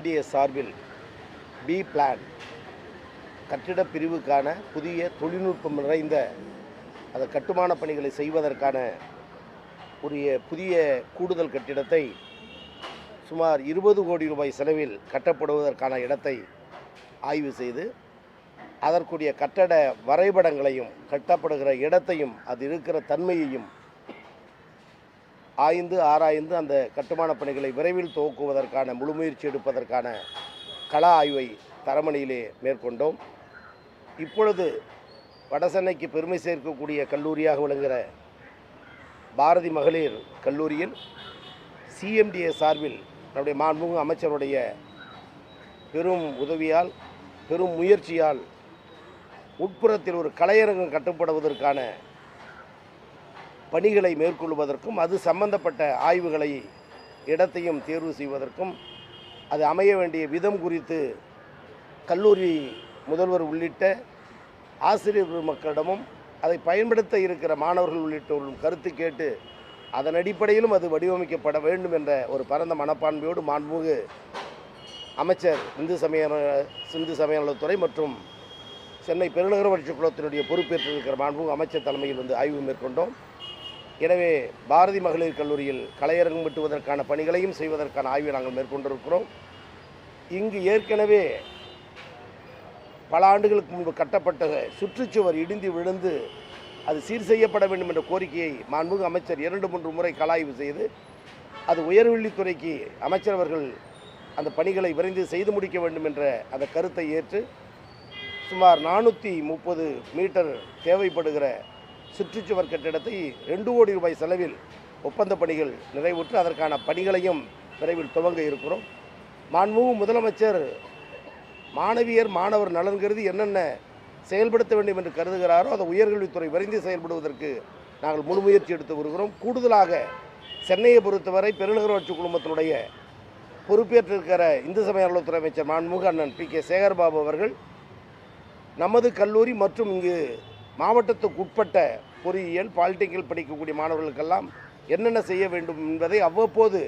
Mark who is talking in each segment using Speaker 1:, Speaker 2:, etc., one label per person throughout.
Speaker 1: CMDS சார்பில் B plan கட்டிட பிரிவுக்கான புதிய தொழில்நுட்பம் நிறைந்த அந்த கட்டுமான பணிகளை செய்வதற்கான உரிய புதிய கூடுதல் கட்டிடத்தை சுமார் இருபது கோடி ரூபாய் செலவில் கட்டப்படுவதற்கான இடத்தை ஆய்வு செய்து அதற்குரிய கட்டட வரைபடங்களையும் கட்டப்படுகிற இடத்தையும் அது இருக்கிற தன்மையையும் ஆய்ந்து ஆராய்ந்து அந்த கட்டுமான பணிகளை விரைவில் துவக்குவதற்கான முழு முயற்சி எடுப்பதற்கான கள ஆய்வை தரமணியிலே மேற்கொண்டோம். இப்பொழுது வடசென்னைக்கு பெருமை சேர்க்கக்கூடிய கல்லூரியாக விளங்குகிற பாரதி மகளிர் கல்லூரியில் சிஎம்டிஏ சார்பில் நம்முடைய மாண்புமிகு அமைச்சருடைய பெரும் உதவியால் பெரும் முயற்சியால் உட்புறத்தில் ஒரு கலையரங்கம் கட்டப்படுவதற்கான பணிகளை மேற்கொள்வதற்கும் அது சம்பந்தப்பட்ட ஆய்வுகளை இடத்தையும் தேர்வு செய்வதற்கும் அது அமைய வேண்டிய விதம் குறித்து கல்லூரி முதல்வர் உள்ளிட்ட ஆசிரியர் மக்களிடமும் அதை பயன்படுத்த இருக்கிற மாணவர்கள் உள்ளிட்டவர்களும் கருத்து கேட்டு அதன் அடிப்படையிலும் அது வடிவமைக்கப்பட வேண்டும் என்ற ஒரு பரந்த மனப்பான்மையோடு மாண்புமிகு அமைச்சர் இந்து சமய சிந்து சமயநலத்துறை மற்றும் சென்னை பெருநகர வளர்ச்சி குளத்தினுடைய பொறுப்பேற்றிருக்கிற மாண்புமிகு அமைச்சர் தலைமையில் வந்து ஆய்வு மேற்கொண்டோம். எனவே பாரதி மகளிர் கல்லூரியில் கலையரங்கம் வெட்டுவதற்கான பணிகளையும் செய்வதற்கான ஆய்வை நாங்கள் மேற்கொண்டிருக்கிறோம். இங்கு ஏற்கனவே பல ஆண்டுகளுக்கு முன்பு கட்டப்பட்ட சுற்றுச்சுவர் இடிந்து விழுந்து அது சீர் செய்யப்பட வேண்டும் என்ற கோரிக்கையை மாண்புமிகு அமைச்சர் இரண்டு மூன்று முறை கலாய்வு செய்து அது உயர்வெள்ளித்துறைக்கு அமைச்சர் அவர்கள் அந்த பணிகளை விரைந்து செய்து முடிக்க வேண்டும் என்ற அந்த கருத்தை ஏற்று சுமார் நானூற்றி முப்பது மீட்டர் தேவைப்படுகிற சுற்றுச்சுவர் கட்டிடத்தை ரெண்டு கோடி ரூபாய் செலவில் ஒப்பந்த பணிகள் நிறைவுற்று அதற்கான பணிகளையும் விரைவில் துவங்க இருக்கிறோம். மாண்புமிகு முதலமைச்சர் மாணவியர் மாணவர் நலன் கருதி என்னென்ன செயல்படுத்த வேண்டும் என்று கருதுகிறாரோ அதை உயர்கல்வித்துறை விரைந்து செயல்படுவதற்கு நாங்கள் முழு முயற்சி எடுத்து வருகிறோம். கூடுதலாக சென்னையை பொறுத்தவரை பெருநகராட்சி குழுமத்தினுடைய பொறுப்பேற்றிருக்கிற இந்து சமய நலத்துறை அமைச்சர் மாண்புமிகு அண்ணன் பி. கே. சேகர்பாபு அவர்கள் நமது கல்லூரி மற்றும் இங்கு மாவட்டத்துக்கு உட்பட்ட பொறியியல் பாலிடெக்னிக்கல் படிக்கக்கூடிய மாணவர்களுக்கெல்லாம் என்னென்ன செய்ய வேண்டும் என்பதை அவ்வப்போது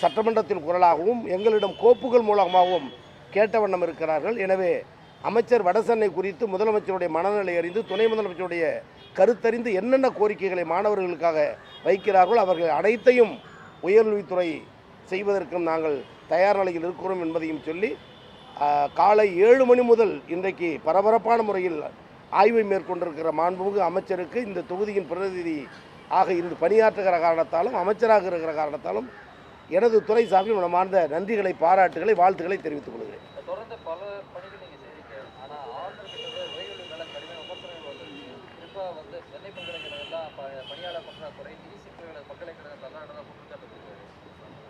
Speaker 1: சட்டமன்றத்தின் குரலாகவும் எங்களிடம் கோப்புகள் மூலமாகவும் கேட்ட வண்ணம் இருக்கிறார்கள். எனவே அமைச்சர் வடசென்னை குறித்து முதலமைச்சருடைய மனநிலை அறிந்து துணை முதலமைச்சருடைய கருத்தறிந்து என்னென்ன கோரிக்கைகளை மாணவர்களுக்காக வைக்கிறார்களோ அவர்கள் அனைத்தையும் உயர்கல்வித்துறை செய்வதற்கும் நாங்கள் தயார் நிலையில் இருக்கிறோம் என்பதையும் சொல்லி காலை ஏழு மணி முதல் இன்றைக்கு பரபரப்பான முறையில் ஆய்வை மேற்கொண்டிருக்கிற மாண்புமிகு அமைச்சருக்கு இந்த தொகுதியின் பிரதிநிதி ஆக இருந்து பணியாற்றுகிற காரணத்தாலும் அமைச்சராக இருக்கிற காரணத்தாலும் எனது துறை சார்பில் மனமார்ந்த நன்றிகளை பாராட்டுகளை வாழ்த்துக்களை தெரிவித்துக் கொள்கிறேன்.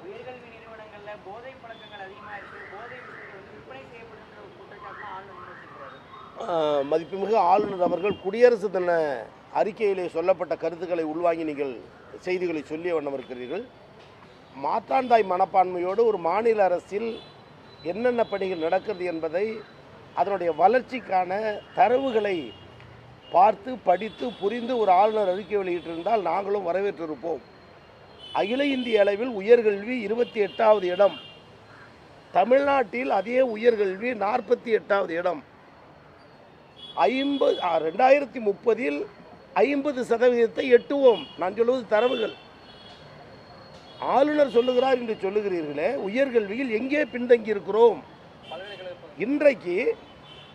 Speaker 2: உயர்கல்வி
Speaker 3: நிறுவனங்கள்ல போதை பழக்கங்கள் அதிகமா இருக்கு. போதை விற்பனை செய்யப்படுகின்ற குற்றச்சாட்டுலாம் ஆளுநர்
Speaker 1: மதிப்புமிகு ஆளுநர் அவர்கள் குடியரசு தின அறிக்கையிலே சொல்லப்பட்ட கருத்துக்களை உள்வாங்கி நீங்கள் செய்திகளை சொல்லிய வண்ணம் இருக்கிறீர்கள். மாற்றாந்தாய் மனப்பான்மையோடு ஒரு மாநில அரசில் என்னென்ன பணிகள் நடக்கிறது என்பதை அதனுடைய வளர்ச்சிக்கான தரவுகளை பார்த்து படித்து புரிந்து ஒரு ஆளுநர் அறிக்கை வெளியிட்டிருந்தால் நாங்களும் வரவேற்றிருப்போம். அகில இந்திய அளவில் உயர்கல்வி இருபத்தி எட்டாவது இடம். தமிழ்நாட்டில் அதே உயர்கல்வி நாற்பத்தி எட்டாவது இடம். ஐம்பது ரெண்டாயிரத்தி முப்பதில் ஐம்பது சதவீதத்தை எட்டுவோம். நான் சொல்வது தரவுகள். ஆளுநர் சொல்லுகிறார் என்று சொல்லுகிறீர்களே உயர்கல்வியில் எங்கே பின்தங்கி இருக்கிறோம் இன்றைக்கு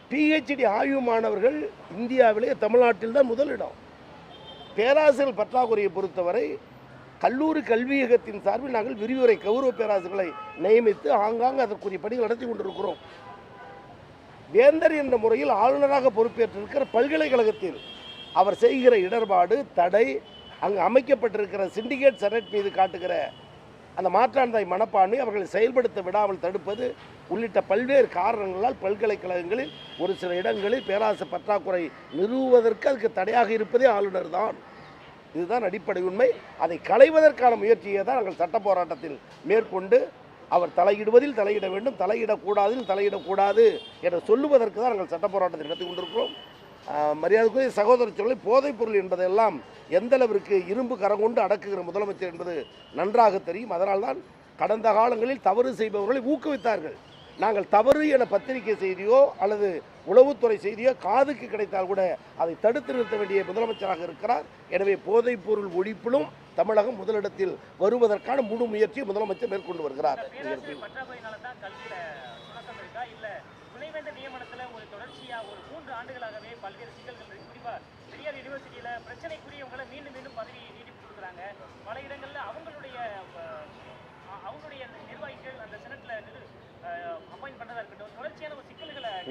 Speaker 1: பிஹெச்டி ஆய்வு மாணவர்கள் இந்தியாவிலே தமிழ்நாட்டில் தான் முதலிடம். பேராசிரியர் பற்றாக்குறையை பொறுத்தவரை கல்லூரி கல்வியகத்தின் சார்பில் நாங்கள் விரிவுரை கௌரவ பேராசிரியர்களை நியமித்து ஆங்காங்கு அதற்குரிய பணிகள் நடத்தி கொண்டிருக்கிறோம். வேந்தர் என்ற முறையில் ஆளுநராக பொறுப்பேற்றிருக்கிற பல்கலைக்கழகத்தில் அவர் செய்கிற இடர்பாடு தடை அங்கு அமைக்கப்பட்டிருக்கிற சிண்டிகேட் செனட் மீது காட்டுகிற அந்த மாற்றாந்தாய் மனப்பான்மை அவர்களை செயல்படுத்த விடாமல் தடுப்பது உள்ளிட்ட பல்வேறு காரணங்களால் பல்கலைக்கழகங்களில் ஒரு சில இடங்களில் பேராசை பற்றாக்குறை நிறுவுவதற்கு அதுக்கு தடையாக இருப்பதே ஆளுநர் தான். இதுதான் அடிப்படை உண்மை. அதை களைவதற்கான முயற்சியை தான் நாங்கள் சட்ட போராட்டத்தில் மேற்கொண்டு அவர் தலையிடுவதில் தலையிட வேண்டும் தலையிடக்கூடாதில் தலையிடக்கூடாது என்று சொல்லுவதற்கு தான் நாங்கள் சட்ட போராட்டத்தை நடத்தி கொண்டிருக்கிறோம். மரியாதைக்குரிய சகோதரர் சொல்லி போதைப் பொருள் என்பதெல்லாம் எந்த அளவிற்கு இரும்பு கரம் கொண்டு அடக்குகிற முதலமைச்சர் என்பது நன்றாக தெரியும். அதனால்தான் கடந்த காலங்களில் தவறு செய்பவர்களை ஊக்குவித்தார்கள். நாங்கள் தவறு என பத்திரிகை செய்தியோ அல்லது உளவுத்துறை செய்தியோ காதுக்கு கிடைத்தால் கூட அதை தடுத்து நிறுத்த வேண்டிய முதலமைச்சராக இருக்கிறார். எனவே போதைப் பொருள் ஒழிப்பிலும் தமிழகம் முதலிடத்தில் வருவதற்கான முழு முயற்சியை முதலமைச்சர் மேற்கொண்டு வருகிறார்.
Speaker 3: பல்வேறு சிக்கல்கள் இருக்கு. பெரியார் யூனிவர்சிட்டியில பிரச்சனைக்குரியவங்களை மீண்டும் மீண்டும் பதவி நீட்டிப்பு கொடுக்குறாங்க. பல இடங்களில்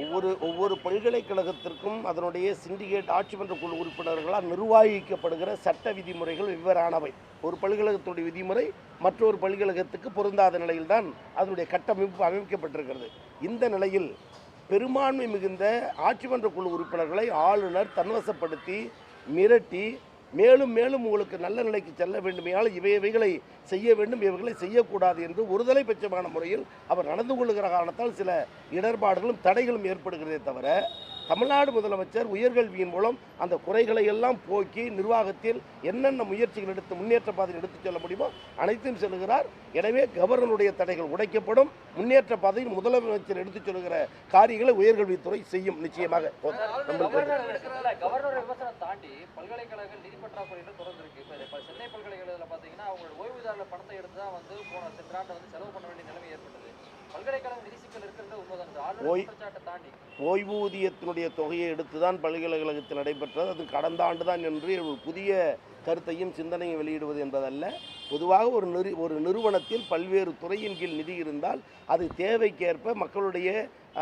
Speaker 1: ஒவ்வொரு ஒவ்வொரு பல்கலைக்கழகத்திற்கும் அதனுடைய சிண்டிகேட் ஆட்சிமன்ற குழு உறுப்பினர்களால் நிர்வகிக்கப்படுகிற சட்ட விதிமுறைகள் வெவ்வேறானவை. ஒரு பல்கழகத்துடைய விதிமுறை மற்றொரு பல்கழகத்துக்கு பொருந்தாத நிலையில்தான் அதனுடைய கட்டமைப்பு அமைக்கப்பட்டிருக்கிறது. இந்த நிலையில் பெரும்பான்மை மிகுந்த ஆட்சிமன்ற குழு உறுப்பினர்களை ஆளுநர் தன்வசப்படுத்தி மிரட்டி மேலும் மேலும் உங்களுக்கு நல்ல நிலைக்கு செல்ல வேண்டுமையால் இவை இவைகளை செய்ய வேண்டும் இவைகளை செய்யக்கூடாது என்று ஒருதலை பட்சமான முறையில் அவர் நடந்து கொள்ளுகிற காரணத்தால் சில இடர்பாடுகளும் தடைகளும் ஏற்படுகிறதே தவிர தமிழ்நாடு முதலமைச்சர் உயர்கல்வியின் மூலம் அந்த குறைகளை எல்லாம் போக்கி நிர்வாகத்தில் என்னென்ன முயற்சிகள் எடுத்து முன்னேற்ற பாதையில் எடுத்துச் செல்ல முடியுமோ அனைத்தையும் செல்கிறார். எனவே கவர்னருடைய தடைகள் உடைக்கப்படும். முன்னேற்ற பாதையில் முதலமைச்சர் எடுத்துச் சொல்கிற காரியங்களை உயர்கல்வித்துறை செய்யும் நிச்சயமாக.
Speaker 2: தாண்டி பல்கலைக்கழக நிதி பற்றாக்குறையில் இன்னும் தொடர்ந்து இருக்கு இப்போ சென்னை பல்கலைக்கழகத்தில் பார்த்தீங்கன்னா அவங்களோட ஓய்வூதியாளர் பணத்தை எடுத்து தான் வந்து போன சென்ற ஆண்டு வந்து செலவு பண்ண வேண்டிய நிலைமை ஏற்பட்டது.
Speaker 1: ஓய்வூதியத்தினுடைய தொகையை எடுத்து தான் பல்கலைக்கழகத்தில் நடைபெற்றது. அது கடந்த ஆண்டு தான் என்று ஒரு புதிய கருத்தையும் சிந்தனையும் வெளியிடுவது என்பதல்ல. பொதுவாக ஒரு நிறு ஒரு நிறுவனத்தில் பல்வேறு துறையின் கீழ் நிதி இருந்தால் அது தேவைக்கேற்ப மக்களுடைய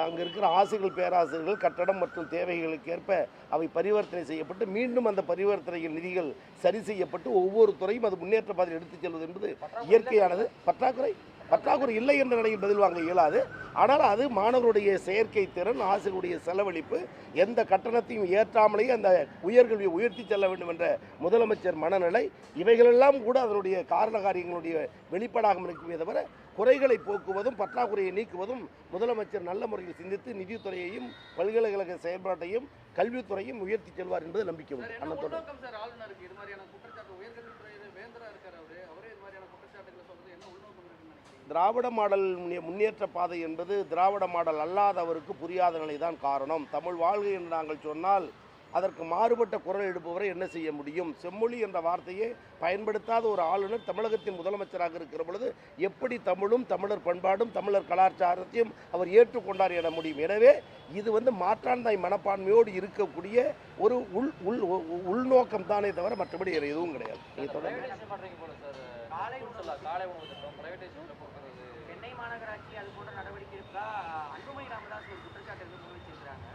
Speaker 1: அங்கே இருக்கிற ஆசிரியர்கள் பேராசிரியர்கள் கட்டடம் மற்றும் தேவைகளுக்கேற்ப அவை பரிவர்த்தனை செய்யப்பட்டு மீண்டும் அந்த பரிவர்த்தனையில் நிதிகள் சரி செய்யப்பட்டு ஒவ்வொரு துறையும் அது முன்னேற்ற பாதையில் எடுத்துச் செல்வது என்பது இயற்கையானது. பற்றாக்குறை. பற்றாக்குறை இல்லை என்ற நிலையில் பதில் வாங்க இயலாது. ஆனால் அது மாணவருடைய செயற்கை திறன் ஆசிரியருடைய செலவழிப்பு எந்த கட்டணத்தையும் ஏற்றாமலேயே அந்த உயர்கல்வியை உயர்த்தி செல்ல வேண்டும் என்ற முதலமைச்சர் மனநிலை இவைகளெல்லாம் கூட அதனுடைய காரண காரியங்களுடைய வெளிப்பாடாக இருக்குமே தவிர குறைகளை போக்குவதும் பற்றாக்குறையை நீக்குவதும் முதலமைச்சர் நல்ல முறையில் சிந்தித்து நிதித்துறையையும் பல்கலைக்கழக செயல்பாட்டையும் கல்வித்துறையும் உயர்த்தி செல்வார் என்பது நம்பிக்கை உண்டு. அண்ணன் தொடர்
Speaker 2: உள்நோக்கம் சார் ஆளுநருக்கு இது மாதிரியான குற்றச்சாட்டு உயர்கல்வித்துறையில வேந்தரா இருக்காரு அவரு அவரே இது மாதிரியான குற்றச்சாட்டுகளை சொல்றது என்ன உள்நோக்கம் இருக்குன்னு நினைக்கிறீங்க
Speaker 1: திராவிட மாடல் முன்னேற்ற பாதை என்பது திராவிட மாடல் அல்லாதவருக்கு புரியாத நிலைதான் காரணம். தமிழ் வாழ்க என்று நாங்கள் சொன்னால் அதற்கு மாறுபட்ட குரல் எடுப்பவரை என்ன செய்ய முடியும்? செம்மொழி என்ற வார்த்தையை பயன்படுத்தாத ஒரு ஆளுநர் தமிழகத்தின் முதலமைச்சராக இருக்கிற பொழுது எப்படி தமிழும் தமிழர் பண்பாடும் தமிழர் கலாச்சாரத்தையும் அவர் ஏற்றுக்கொண்டார் என முடியும். எனவே இது வந்து மாற்றாந்தாய் மனப்பான்மையோடு இருக்கக்கூடிய ஒரு உள் உள் உள்நோக்கம் தானே தவிர மற்றபடி எதுவும் கிடையாது.
Speaker 3: காலை
Speaker 2: எல்லாம் காலை உணவு திட்டம் பிரைவேடைசேஷன் கொடுக்கறது
Speaker 3: சென்னை மாநகராட்சி அது போன்ற நடவடிக்கை இருக்கா? அன்புமணி ராமதாஸ் ஒரு குற்றச்சாட்டு முன்வச்சிருக்கிறாங்க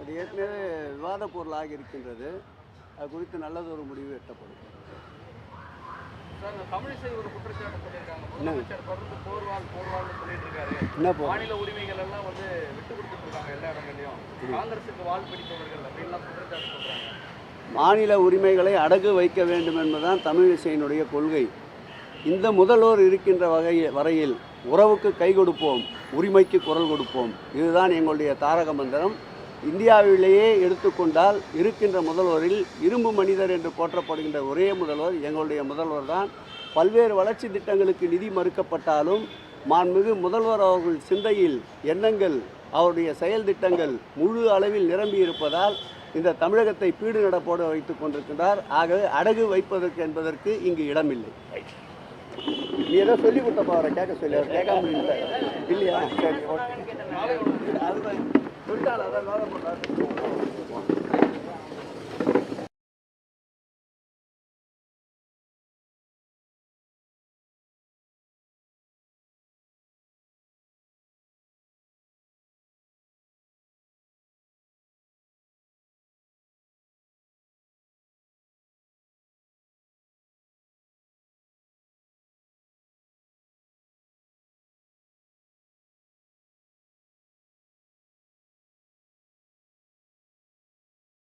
Speaker 4: அது ஏற்கனவே விவாத பொருளாக இருக்கின்றது அது குறித்து நல்லதொரு முடிவு எட்டப்படும்.
Speaker 2: தமிழிசை ஒரு குற்றச்சாட்டு சொல்லியிருக்காங்க? முதலமைச்சர் தொடர்ந்து போர்வால் போர்வால்னு சொல்லிட்டு இருக்காரு மாநில உரிமைகள் எல்லாம் வந்து விட்டு கொடுத்துட்டு இருக்காங்க எல்லா இடங்கள்லயும். காங்கிரஸுக்கு வால் பிடிப்பவர்கள் அப்படின்லாம் குற்றச்சாட்டு சொல்றாங்க.
Speaker 4: மாநில உரிமைகளை அடகு வைக்க வேண்டும் என்பதுதான் தமிழிசையினுடைய கொள்கை. இந்த முதல்வர் இருக்கின்ற வகையில் வரையில் உறவுக்கு கை கொடுப்போம் உரிமைக்கு குரல் கொடுப்போம். இதுதான் எங்களுடைய தாரக மந்திரம். இந்தியாவிலேயே எடுத்துக்கொண்டால் இருக்கின்ற முதல்வரில் இரும்பு மனிதர் என்று போற்றப்படுகின்ற ஒரே முதல்வர் எங்களுடைய முதல்வர் தான். பல்வேறு வளர்ச்சி திட்டங்களுக்கு நிதி மறுக்கப்பட்டாலும் மாண்புமிகு முதல்வர் அவர்கள் சிந்தையில் எண்ணங்கள் அவருடைய செயல் திட்டங்கள் முழு அளவில் நிரம்பி இருப்பதால் இந்த தமிழகத்தை பீடு நடப்போடு வைத்துக் கொண்டிருக்கின்றார். ஆகவே அடகு வைப்பதற்கு என்பதற்கு இங்கு இடமில்லை. நீ ஏதோ சொல்லி கொடுத்தப்பா அவரை கேட்க சொல்லி. அவர் கேட்காம முடியல இல்லையா? சரி ஓகே.